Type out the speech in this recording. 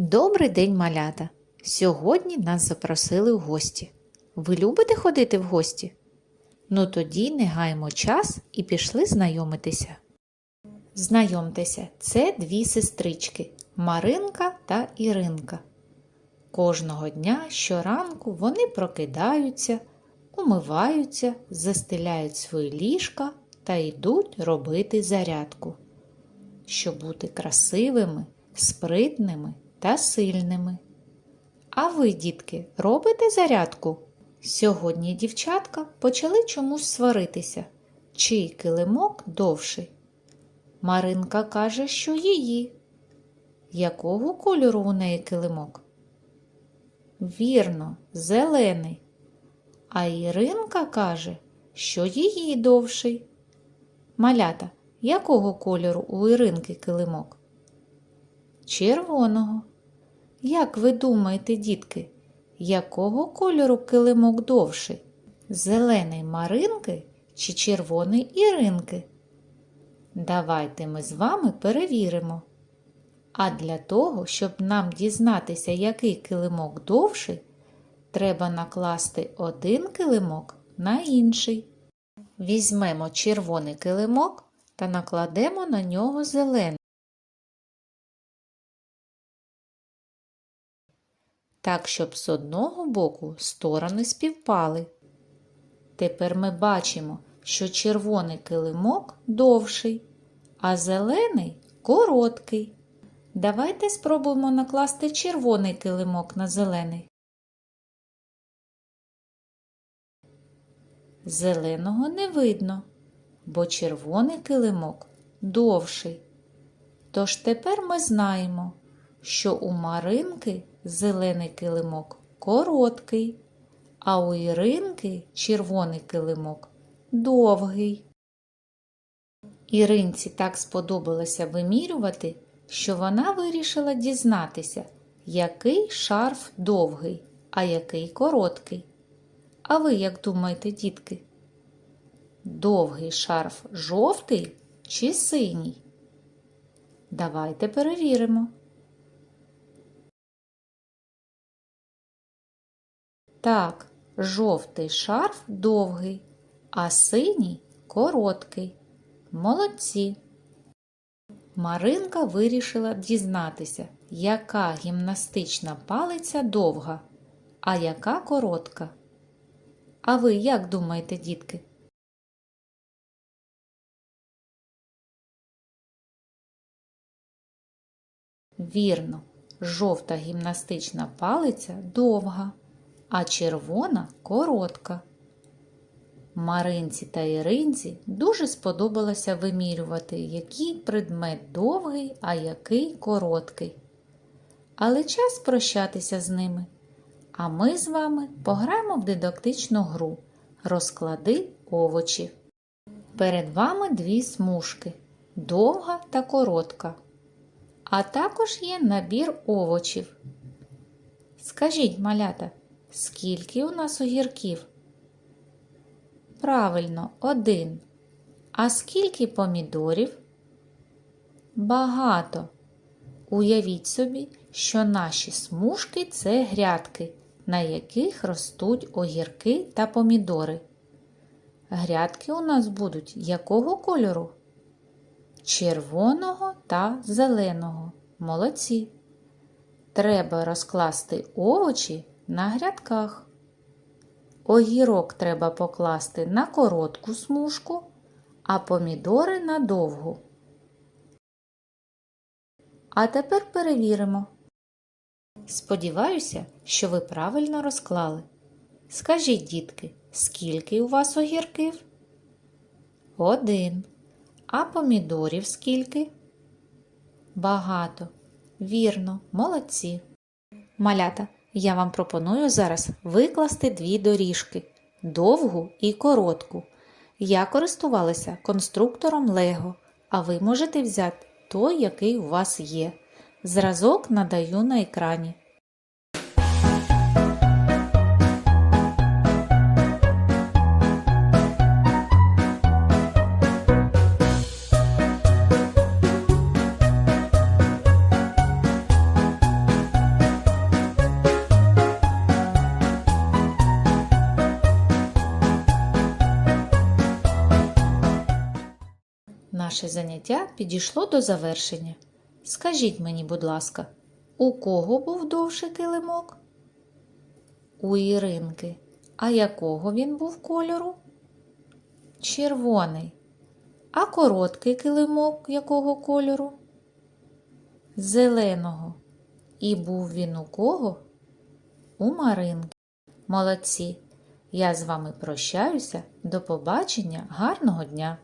Добрий день, малята! Сьогодні нас запросили в гості. Ви любите ходити в гості? Ну тоді не гаймо час і пішли знайомитися. Знайомтеся, це дві сестрички Маринка та Іринка. Кожного дня щоранку вони прокидаються, умиваються, застеляють свої ліжка та йдуть робити зарядку, щоб бути красивими, спритними та сильними. А ви, дітки, робите зарядку? Сьогодні дівчатка почали чомусь сваритися, чий килимок довший. Маринка каже, що її. Якого кольору у неї килимок? Вірно, зелений. А Іринка каже, що її довший. Малята, якого кольору у Іринки килимок? Червоного. Як ви думаєте, дітки, якого кольору килимок довший? Зелений Маринки чи червоний Іринки? Давайте ми з вами перевіримо. А для того, щоб нам дізнатися, який килимок довший, треба накласти один килимок на інший. Візьмемо червоний килимок та накладемо на нього зелений. Так, щоб з одного боку сторони співпали. Тепер ми бачимо, що червоний килимок довший, а зелений короткий. Давайте спробуємо накласти червоний килимок на зелений. Зеленого не видно, бо червоний килимок довший. Тож тепер ми знаємо, що у Маринки зелений килимок короткий, а у Іринки червоний килимок довгий. Іринці так сподобалося вимірювати, що вона вирішила дізнатися, який шарф довгий, а який короткий. А ви як думаєте, дітки? Довгий шарф жовтий чи синій? Давайте перевіримо. Так, жовтий шарф довгий, а синій короткий. Молодці. Маринка вирішила дізнатися, яка гімнастична палиця довга, а яка коротка. А ви як думаєте, дітки? Вірно, жовта гімнастична палиця довга, а червона коротка. Маринці та Іринці дуже сподобалося вимірювати, який предмет довгий, а який короткий. Але час прощатися з ними. А ми з вами пограємо в дидактичну гру Розклади овочі. Перед вами дві смужки довга та коротка. А також є набір овочів. Скажіть, малята, скільки у нас огірків? Правильно, один. А скільки помідорів? Багато. Уявіть собі, що наші смужки це грядки, на яких ростуть огірки та помідори. Грядки у нас будуть якого кольору? Червоного та зеленого. Молодці. Треба розкласти овочі на грядках. Огірок треба покласти на коротку смужку, а помідори на довгу. А тепер перевіримо. Сподіваюся, що ви правильно розклали. Скажіть, дітки, скільки у вас огірків? Один. А помідорів скільки? Багато. Вірно, молодці. Малята, я вам пропоную зараз викласти дві доріжки довгу і коротку. Я користувалася конструктором Лего, а ви можете взяти той, який у вас є. Зразок надаю на екрані. Наше заняття підійшло до завершення. Скажіть мені, будь ласка, у кого був довший килимок? У Іринки. А якого він був кольору? Червоний. А короткий килимок якого кольору? Зеленого. І був він у кого? У Маринки. Молодці. Я з вами прощаюся. До побачення, гарного дня!